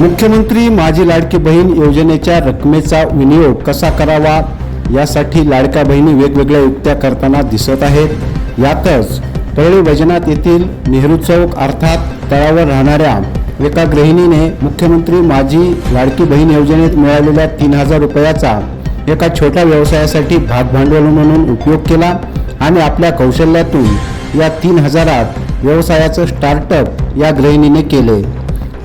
मुख्यमंत्री माझी लाडकी बहीण योजनेच्या रकमेचा विनियोग कसा करावा? यासाठी लाडक्या बहिणी वेगवेगळ्या युक्त्या करताना दिसत आहेत. यातच परळी वैजनाथ येथील नेहरू चौक अर्थात तळावर राहणाऱ्या एका गृहिणीने मुख्यमंत्री माझी लाडकी बहीण योजनेत मिळालेल्या तीन हजार रुपयाचा एका छोट्या व्यवसायासाठी भाग भांडवल म्हणून उपयोग केला आणि आपल्या कौशल्यातून या तीन हजारात व्यवसायाचं स्टार्टअप या गृहिणीने केले.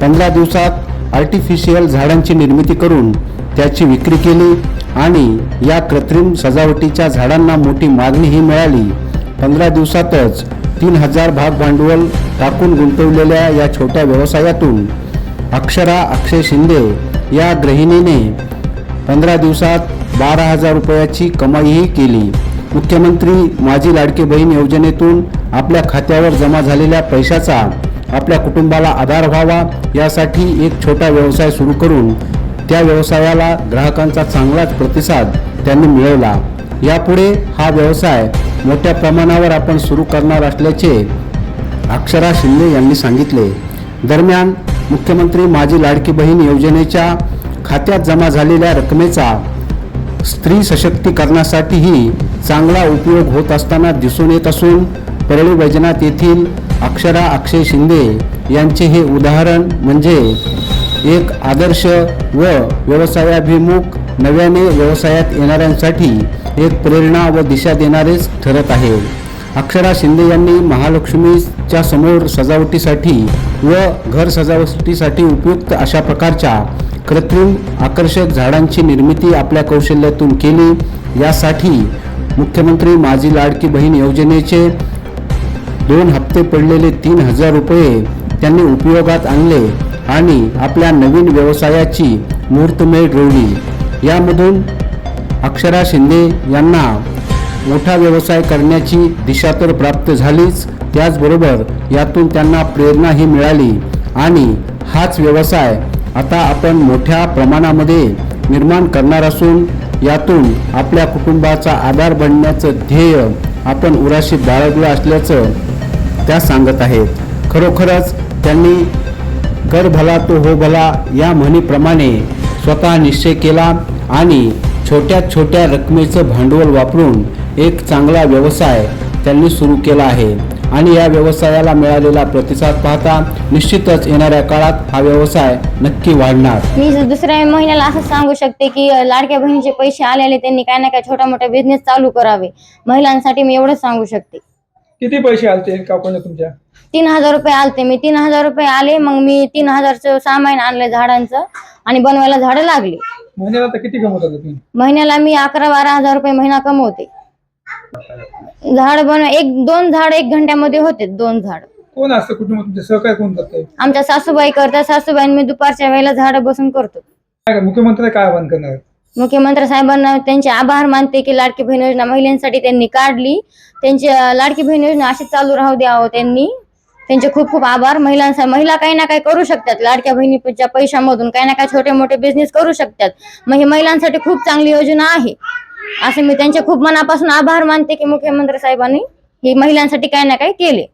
पंधरा दिवसात आर्टिफिशियल झाडांची निर्मिती करून त्याची विक्री केली आणि या कृत्रिम सजावटीच्या झाडांना मोठी मागणीही मिळाली. पंधरा दिवसातच तीन हजार भाग भांडवल टाकून गुंतवलेल्या या छोट्या व्यवसायातून अक्षरा अक्षय शिंदे या गृहिणीने पंधरा दिवसात बारा हजार रुपयाची कमाईही केली. मुख्यमंत्री माझी लाडके बहीण योजनेतून आपल्या खात्यावर जमा झालेल्या पैशाचा आपल्या कुटुंबाला आधार व्हावा यासाठी एक छोटा व्यवसाय सुरू करून त्या व्यवसायाला ग्राहकांचा चांगलाच प्रतिसाद त्यांनी मिळवला. यापुढे हा व्यवसाय मोठ्या प्रमाणावर आपण सुरू करणार असल्याचे अक्षरा शिंदे यांनी सांगितले. दरम्यान मुख्यमंत्री माझी लाडकी बहीण योजनेच्या खात्यात जमा झालेल्या रकमेचा स्त्री सशक्तीकरणासाठीही चांगला उपयोग होत असताना दिसून येत असून परळी वैजनाथ येथील अक्षरा अक्षय शिंदे यांचे हे उदाहरण म्हणजे एक आदर्श व व्यवसायाभिमुख नव्याने व्यवसायात येणाऱ्यांसाठी एक प्रेरणा व दिशा देणारेच ठरत आहे. अक्षरा शिंदे यांनी महालक्ष्मीच्या समोर सजावटीसाठी व घर सजावटीसाठी उपयुक्त अशा प्रकारच्या कृत्रिम आकर्षक झाडांची निर्मिती आपल्या कौशल्यातून केली. यासाठी मुख्यमंत्री माझी लाडकी बहीण योजनेचे दोन हप्ते पडलेले तीन हजार रुपये त्यांनी उपयोगात आणले आणि आपल्या नवीन व्यवसायाची मुहूर्तमेढ रोवली. यामधून अक्षरा शिंदे यांना मोठा व्यवसाय करण्याची दिशा तर प्राप्त झालीच त्याचबरोबर यातून त्यांना प्रेरणाही मिळाली आणि हाच व्यवसाय आता आपण मोठ्या प्रमाणामध्ये निर्माण करणार असून यातून आपल्या कुटुंबाचा आधार बनण्याचं ध्येय आपण उराशी बाळगलं असल्याचं त्या सांगत आहेत. खरोखरच त्यांनी कर भला तो हो भला या म्हणीप्रमाणे स्वतः निश्चय केला आणि छोट्या छोट्या रकमेचं भांडवल वापरून एक चांगला व्यवसाय त्यांनी सुरू केला आहे. आणि या व्यवसायाला मिळालेला प्रतिसाद पाहता निश्चितच येणाऱ्या काळात हा व्यवसाय नक्की वाढणार. मी दुसऱ्या महिन्याला असं सांगू शकते की लाडक्या बहिणीचे पैसे आलेले त्यांनी काय ना काय छोटा मोठा बिझनेस चालू करावे. महिलांसाठी मी एवढं सांगू शकते. किती पैसे आलते काकूने तुमच्या? तीन हजार रुपये आलते. मी तीन हजार रुपये आले मग मी तीन हजारचं सामान आणलं झाडांचं आणि बनवायला झाडं लागली. महिन्याला तर किती कमवत होता तुम्ही? महिन्याला मी अकरा बारा हजार रुपये महिना कमवते. झाड बनव एक दोन झाड एक घंट्यामध्ये होते दोन झाड. कोण असतं कुटुंब तुमचे? सहकार्य कोण करतंय? आमच्या सासूबाई करतात. सासूबाई मी दुपारच्या वेळेला झाडं बसून करतो. काय मुख्यमंत्री काय आवाहन करणार? मुख्यमंत्री साहेबांना त्यांचे आभार मानते की लाडकी बहीण योजना महिलांसाठी त्यांनी काढली. त्यांची लाडकी बहीण योजना अशी चालू राहू द्यावं हो त्यांनी. त्यांचे खूप खूप आभार. महिलांसाठी महिला काही ना काही करू शकतात. लाडक्या बहिणीच्या पैशामधून काही ना काही छोटे मोठे बिझनेस करू शकतात. मग ही महिलांसाठी खूप चांगली योजना आहे. असं मी त्यांचे खूप मनापासून आभार मानते की मुख्यमंत्री साहेबांनी ही महिलांसाठी काही ना काही केले.